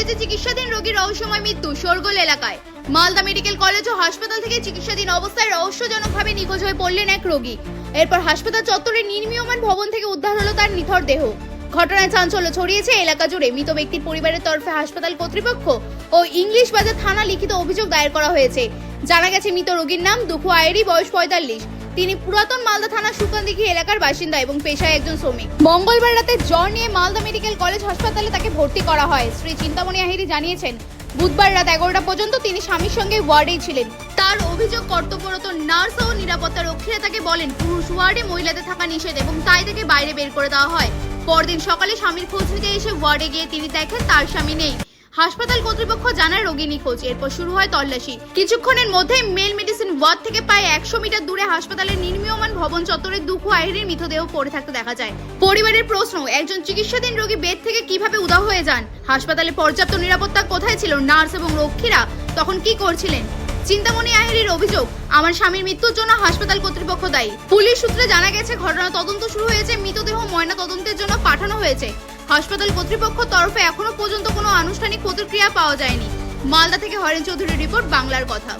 কলেজে চিকিৎসাধীন রোগীর রহস্যময় মৃত্যু শোরগোল এলাকায়। মালদা মেডিকেল কলেজ ও হাসপাতাল থেকে চিকিৎসাধীন অবস্থায় রহস্যজনকভাবে নিখোঁজ হয়ে পড়লেন এক রোগী। এরপর হাসপাতাল চত্বরে নির্মীয়মান ভবন থেকে উদ্ধার হলো তার নিথর দেহ। ঘটনায় চাঞ্চল্য ছড়িয়েছে এলাকা জুড়ে। মৃত ব্যক্তির পরিবারের তরফে হাসপাতাল কর্তৃপক্ষ ও ইংলিশ বাজার থানা লিখিত অভিযোগ দায়ের করা হয়েছে। জানা গেছে, মৃত রোগীর নাম দুঃখ আয়েরি, বয়স পঁয়তাল্লিশ। তিনি পুরাতন মালদা থানা সুকানদিঘি এলাকার বাসিন্দা এবং পেশায় একজন শ্রমিক। মঙ্গলবার রাতে জ্বর নিয়ে মালদা মেডিকেল কলেজ হাসপাতালে তাকে ভর্তি করা হয়। শ্রী চিন্তামণি আহিরি জানিয়েছেন, বুধবার রাত এগারোটা পর্যন্ত তিনি স্বামীর সঙ্গে ওয়ার্ডেই ছিলেন। তার অভিযোগ কর্তব্যরত নার্স ও নিরাপত্তা রক্ষীরা তাকে বলেন, পুরুষ ওয়ার্ডে মহিলাদের থাকা নিষেধ এবং তাই তাকে বাইরে বের করে দেওয়া হয়। পরদিন সকালে স্বামীর খোঁজ নিতে এসে ওয়ার্ডে গিয়ে তিনি দেখেন তার স্বামী নেই। হাসপাতাল কর্তৃপক্ষ জানায় রোগী নিখোঁজ, এরপর শুরু হয় তল্লাশি। কিছুক্ষণের মধ্যেই মেল মেডিসিন ওয়ার্ড থেকে প্রায় একশো মিটার দূরে হাসপাতালের নির্মীয়মান ভবন চত্বরে দুঃখ আহিরের মৃতদেহ পড়ে থাকতে দেখা যায়। পরিবারের প্রশ্ন, একজন চিকিৎসাধীন রোগী বেড থেকে কীভাবে উধাও হয়ে যান? হাসপাতালে পর্যাপ্ত নিরাপত্তা কোথায় ছিল নার্স এবং রক্ষীরা? তখন কি করছিলেন? চিন্তামণি আহিরির অভিযোগ, আমার স্বামীর মৃত্যুর জন্য হাসপাতাল কর্তৃপক্ষ দায়ী। পুলিশ সূত্রে জানা গেছে ঘটনা তদন্ত শুরু হয়েছে, মৃতদেহ ময়না তদন্তের জন্য পাঠানো হয়েছে। হাসপাতাল কর্তৃপক্ষ তরফে এখনও পর্যন্ত কোনো আনুষ্ঠানিক প্রতিক্রিয়া পাওয়া যায়নি। মালদা থেকে হরেন চৌধুরীর রিপোর্ট, বাংলার কথা।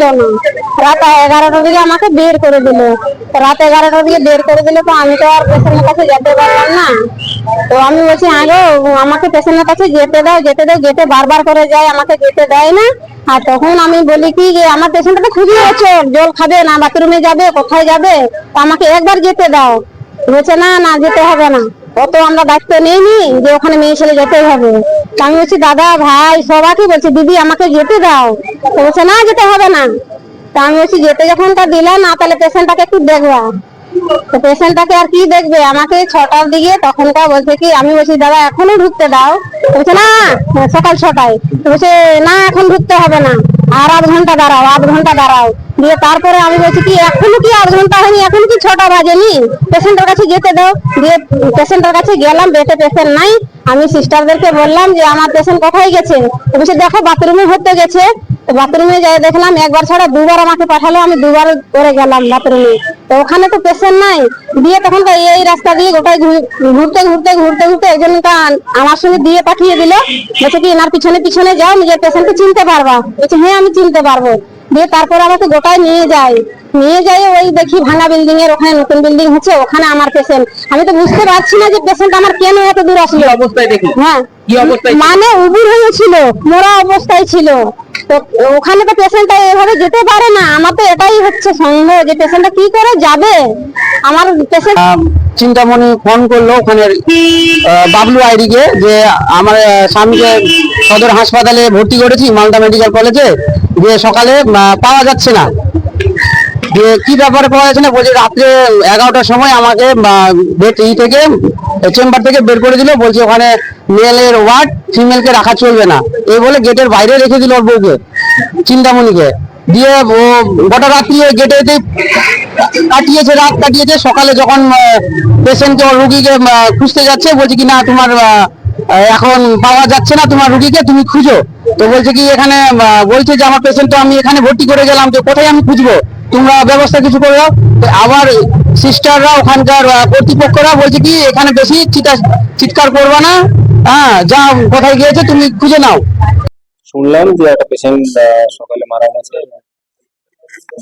না। রাত এগারোটার দিকে আমাকে বের করে রাত এগারোটার দিকে বের করে তো আমি তো আর পেশেন্টের কাছে যেতে পারলাম না। তো আমি বলছি আমাকে পেশেন্টের কাছে যেতে দাও, যেতে যেতে বারবার করে যায়, আমাকে যেতে দেয় না। আর তখন আমি বলি, কি যে আমার পেশেন্টটা খুবই অচল, জল খাবে না, বাথরুমে যাবে, কোথায় যাবে? আমাকে একবার যেতে দাও। বলছে, না না, যেতে হবে না। অত আমরা দায়িত্ব নেইনি যে ওখানে মেয়ে ছেলে যেতেই হবে। আমি বলছি, দাদা, ভাই, সবাইকে বলছি, দিদি, আমাকে যেতে দাও। বলছে, না, যেতে হবে না। তো আমি বলছি, যেতে যখন তা দিলে না, তাহলে পেশেন্টটাকে একটু দেখবা। তো পেশেন্টটাকে আর কি দেখবে? আমাকে ছটার দিকে তখনটা বলছে কি, আমি বলছি, দাদা এখনও ঢুকতে দাও। বলছে, না, সকাল ছটায়। বলছে, না, এখন ঢুকতে হবে না। আর আধ ঘণ্টা দাঁড়াও, আধ ঘণ্টা দাঁড়াও। দিয়ে তারপরে আমি বলছি কি, এখনও কি আধ ঘণ্টা হয়নি? এখন কি ছটা বাজেনি? পেশেন্টের কাছে যেতে দাও। দিয়ে পেশেন্টের কাছে গেলাম বেটে পেশেন্ট নাই। আমি সিস্টারদেরকে বললাম যে, আমার পেশেন্ট কোথায় গেছে? বলছে, দেখো বাথরুমে হতে গেছে। বাথরুমে যাই দেখলাম, একবার ছাড়া দুবার আমাকে পাঠালো, আমি দুবার করে গেলাম বাথরুমে তো ওখানে তো পেশেন্ট নাই। দিয়ে তখন তো এই রাস্তা দিয়ে গোটাই ঘুরতে ঘুরতে ঘুরতে ঘুরতে একজনটা আমার সঙ্গে দিয়ে পাঠিয়ে দিল। বলছে কি এনার পিছনে পিছনে যাও নিজের পেশেন্টকে চিনতে পারবা। বলছে হ্যাঁ আমি চিনতে পারব। দিয়ে তারপর আমাকে গোটায় নিয়ে যায়। নিয়ে যাই ওই দেখি ভাঙা বিল্ডিং এর ওখানে নতুন বিল্ডিং হচ্ছে ওখানে আমার পেশেন্ট আমি তো বুঝতে পারছি না যে পেশেন্ট আমার কেন এত দূর আসলো। অবস্থায় দেখি? হ্যাঁ। কি অবস্থায় মানে উবুর হয়েছিল মরা অবস্থায় ছিল। তো ওখানে তো পেশেন্টটা এভাবে যেতে পারে না। আমার তো এটাই হচ্ছে সন্দেহ যে পেশেন্টটা কি করে যাবে? আমার পেশেন্ট চিন্তামণি ফোন করল ওখানে বাবলু আইডিকে যে আমার স্বামীকে সদর হাসপাতালে ভর্তি করেছি মালদা মেডিকেল কলেজে। যে সকালে পাওয়া যাচ্ছে না। যে কি ব্যাপারে পাওয়া না, বলছে রাত্রে এগারোটার সময় আমাকে ই থেকে চেম্বার থেকে বের করে দিল, বলছে ওখানে মেলের ওয়ার্ড, ফিমেলকে রাখা চলবে না। এই বলে গেটের বাইরে রেখে দিল ওর বউকে, চিন্তামণিকে। দিয়ে ও গোটা রাত্রি ওই গেটে কাটিয়েছে, রাত কাটিয়েছে। সকালে যখন পেশেন্টকে রুগীকে খুঁজতে যাচ্ছে, বলছে কি, না, তোমার এখন পাওয়া যাচ্ছে না তোমার রুগীকে, তুমি খুঁজো। তো বলছে কি, এখানে বলছে যে আমার পেশেন্ট তো আমি এখানে ভর্তি করে গেলাম যে কোথায় আমি খুঁজবো? তোমরা ব্যবস্থা কিছু করে দাও তো আবার সিস্টাররা ওখানকার কর্তৃপক্ষরা বলছে কি এখানে বেশি চিৎকার চিৎকার করবে না। হ্যাঁ যা কোথায় গিয়েছে তুমি খুঁজে নাও। শুনলাম যে একটা পেশেন্ট সকালে মারা গেছে।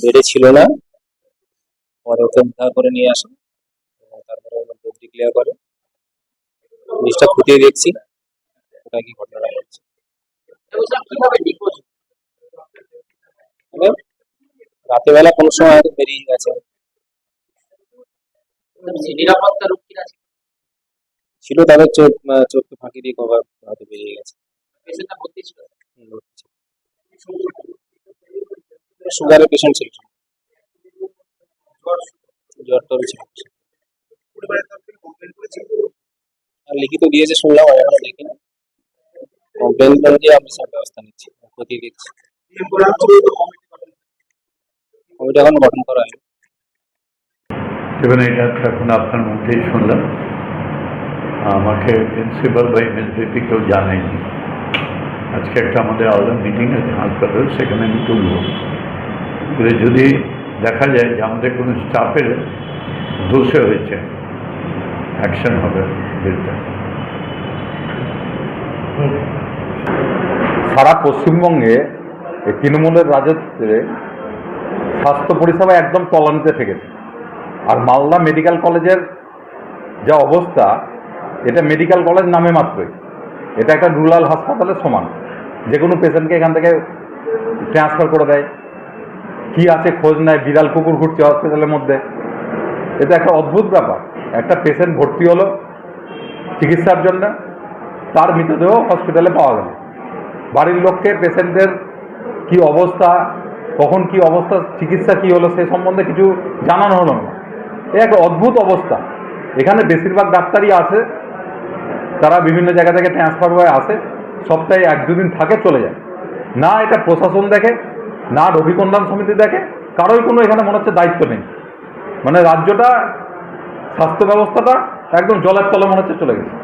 বেডে ছিল না। পরে ওকে উদ্ধার করে নিয়ে আসে। তারপরে ডোজ ডিক্লেয়ার করে। জিনিসটা খুঁটিয়ে দেখছি। ওটা কি ঘটনাটা ঘটছে। মানে রাতের বেলা কোনো সময় হয়তো বেরিয়ে গেছে। আছে ছিল? তাদের চোখ চোখকে ফাঁকি দিয়ে কভার হয়তো বেরিয়ে গেছে। সুগারের পেশেন্ট ছিল। জ্বর? টর ছিল। লিখিত দিয়েছে শুনলাম এখনও দেখিনি। কমপ্লেন অনুযায়ী আমি সব ব্যবস্থা নিচ্ছি খতিয়ে দিচ্ছি কমিটি এখন গঠন করা হয়নি এবং এটা এখন আপনার মধ্যেই শুনলাম। আমাকে প্রিন্সিপাল বা এমএসবিপি কেউ জানায়নি। আজকে একটা আমাদের আলাদা মিটিং আছে হাসপাতাল সেখানে আমি তুলব। তুলে যদি দেখা যায় যে আমাদের কোনো স্টাফের দোষে হয়েছে অ্যাকশন হবে বিরুদ্ধে সারা পশ্চিমবঙ্গে তৃণমূলের রাজত্বে স্বাস্থ্য পরিষেবা একদম তলানিতে ঠেকেছে। আর মালদা মেডিকেল কলেজের যা অবস্থা, এটা মেডিকেল কলেজ নামে মাত্রই। এটা একটা রুরাল হাসপাতালের সমান। যে কোনো পেশেন্টকে এখান থেকে ট্রান্সফার করে দেয়। কি আছে খোঁজ নেয়, বিড়াল কুকুর ঘুরছে হসপিটালের মধ্যে। এটা একটা অদ্ভুত ব্যাপার। একটা পেশেন্ট ভর্তি হলো চিকিৎসার জন্য, তার মৃতদেহ হসপিটালে পাওয়া গেল। বাড়ির লোককে পেশেন্টের কি অবস্থা কখন কি অবস্থা, চিকিৎসা কি হলো, সে সম্বন্ধে কিছু জানানো হলো না। এ একটা অদ্ভুত অবস্থা। এখানে বেশিরভাগ ডাক্তারই আসে তারা বিভিন্ন জায়গা থেকে ট্রান্সফার হয়ে আসে, সপ্তাহে এক দুদিন থাকে, চলে যায়। না এটা প্রশাসন দেখে, না রবিকন্যান সমিতি দেখে, কারোই কোনো এখানে মনে হচ্ছে দায়িত্ব নেই। মানে রাজ্যটা, স্বাস্থ্য ব্যবস্থাটা একদম জলের তলে মনে হচ্ছে চলে গেছে।